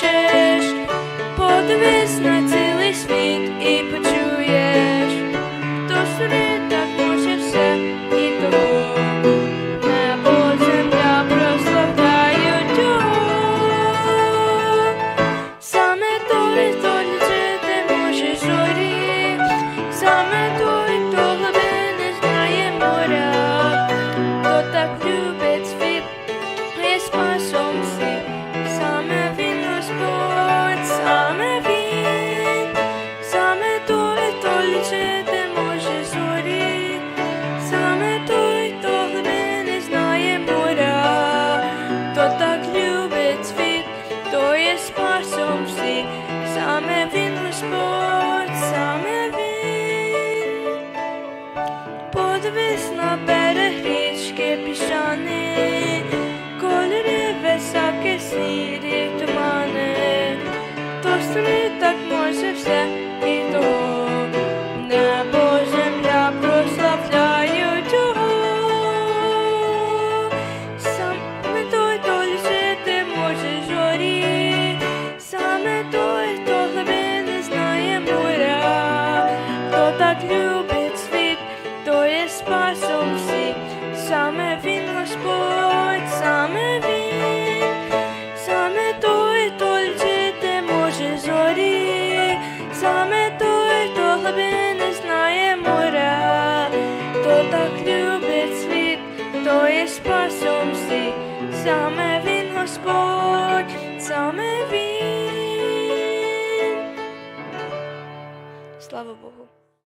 хочеш, подивись на цілий світ і почуєш, хто собі так хоче все і тому небо земля прославляють його. то той, хто лічити може зорі, саме то. Sa me vin më shpot, sa me vin Po të vis në так любить світ, то є спасом всіх, саме він Господь, саме він, саме той, хто лічити може зорі, саме той, хто глибини знає моря, хто так любить світ, то є спасом всіх, саме він Господь, саме він. Слава Богу.